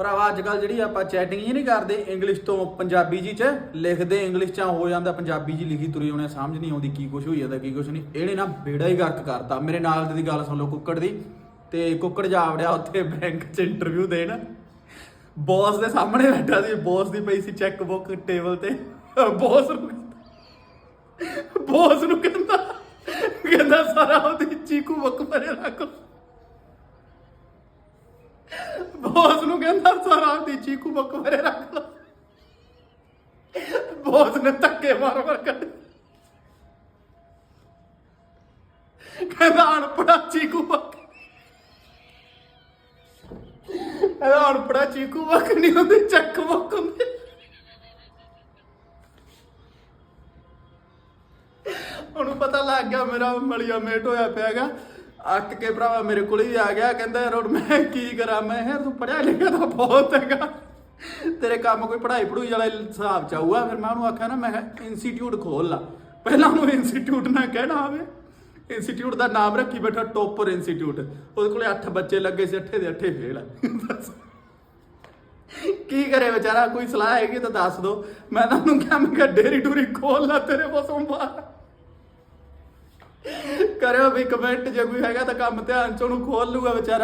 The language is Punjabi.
ਭਰਾਵਾ ਅੱਜ ਕੱਲ ਜਿਹੜੀ ਆਪਾਂ ਚੈਟਿੰਗ ਹੀ ਨਹੀਂ ਕਰਦੇ ਇੰਗਲਿਸ਼ ਤੋਂ ਪੰਜਾਬੀ ਜੀ ਚ ਲਿਖਦੇ ਇੰਗਲਿਸ਼ ਚ, ਹੋ ਜਾਂਦਾ ਪੰਜਾਬੀ ਜੀ ਲਿਖੀ ਤੁਰੀ ਆਉਣੇ ਸਮਝ ਨਹੀਂ ਆਉਂਦੀ ਕੀ ਕੁਝ ਹੋਈ ਜਾਂਦਾ, ਕੀ ਕੁਝ ਨਹੀਂ। ਇਹਨੇ ਨਾ ਬੇੜਾ ਹੀ ਗਰਕ ਕਰਤਾ। ਮੇਰੇ ਨਾਲ ਦੀ ਗੱਲ ਸੁਣ ਲਓ ਕੁੱਕੜ ਦੀ। ਤੇ ਕੁੱਕੜ ਜਾ ਵੜਿਆ ਉੱਥੇ ਬੈਂਕ 'ਚ ਇੰਟਰਵਿਊ ਦੇਣ। ਬੌਸ ਦੇ ਸਾਹਮਣੇ ਬੈਠਾ ਸੀ ਬੌਸ ਦੀ ਪਈ ਸੀ ਚੈੱਕ ਬੁੱਕ ਟੇਬਲ ਤੇ। ਬੌਸ ਨੂੰ ਬੌਸ ਨੂੰ ਕਹਿੰਦਾ ਕਹਿੰਦਾ ਸਾਰਾ ਉਹਦੀ ਚੀਕੂ ਬੁੱਕ ਭਰੇ ਰੱਖ। ਬੋਸ ਨੂੰ ਕਹਿੰਦਾ ਸਾਰਾ ਉਹਦੀ ਚੀਕੂ ਬੁੱਕ ਭਰੇ ਰੱਖ ਲਓ ਬੋਸ ਨੇ ਧੱਕੇ ਮਾਰ ਮਾਰ ਕੱਢ ਕਹਿੰਦਾ ਅਣਪੜਾ ਚੀਕੂ ਬੁੱਕ ਕਹਿੰਦਾ ਅਣਪੜਾ ਚੀਕੂ ਬੁੱਕ ਨਹੀਂ ਹੁੰਦੀ, ਚੱਕ ਬੁੱਕ ਹੁੰਦੀ। ਉਹਨੂੰ ਪਤਾ ਲੱਗ ਗਿਆ ਮੇਰਾ ਮਲੀਆ ਮੇਟ ਹੋਇਆ ਪਿਆਗਾ ਅੱਕ ਕੇ ਭਰਾਵਾ ਮੇਰੇ ਕੋਲ ਹੀ ਆ ਗਿਆ, ਕਹਿੰਦਾ ਯਾਰ ਹੁਣ ਮੈਂ ਕੀ ਕਰਾਂ? ਮੈਂ ਯਾਰ ਤੂੰ ਪੜਿਆ ਲਿਖਿਆ ਤਾਂ ਬਹੁਤ ਹੈਗਾ। ਤੇਰੇ ਕੰਮ ਕੋਈ ਪੜ੍ਹਾਈ ਪੜੂਈ ਵਾਲਾ ਹਿਸਾਬ ਚ ਫਿਰ ਮੈਂ ਉਹਨੂੰ ਆਖਿਆ ਨਾ, ਮੈਂ ਇੰਸਟੀਚਿਊਟ ਖੋਲ ਲਾ। ਪਹਿਲਾਂ ਉਹਨੂੰ ਇੰਸਟੀਚਿਊਟ ਨਾ ਕਹਿਣਾ ਆਵੇ। ਇੰਸਟੀਚਿਊਟ ਦਾ ਨਾਮ ਰੱਖੀ ਬੈਠਾ, ਟੋਪਰ ਇੰਸਟੀਚਿਊਟ ਉਹਦੇ ਕੋਲੇ 8 ਬੱਚੇ ਲੱਗੇ ਸੀ, ਅੱਠੇ ਦੇ ਅੱਠੇ ਫੇਲ ਆ। ਕੀ ਕਰੇ ਵਿਚਾਰਾ? ਕੋਈ ਸਲਾਹ ਹੈਗੀ ਤਾਂ ਦੱਸ ਦੋ। ਮੈਂ ਤਾਂ ਉਹਨੂੰ ਕਿਹਾ, ਮੈਂ ਕਿਹਾ ਡੇਰੀ ਡੂਰੀ ਖੋਲ ਲਾ ਤੇਰੇ ਬਸੋਂ ਬਾਹਰ ਕਰਿਓ ਵੀ ਕਮੈਂਟ ਜੇ ਕੋਈ ਹੈਗਾ ਤਾਂ ਕੰਮ ਧਿਆਨ ਚ ਉਹਨੂੰ ਖੋਲ ਲੂਗਾ ਵਿਚਾਰਾ।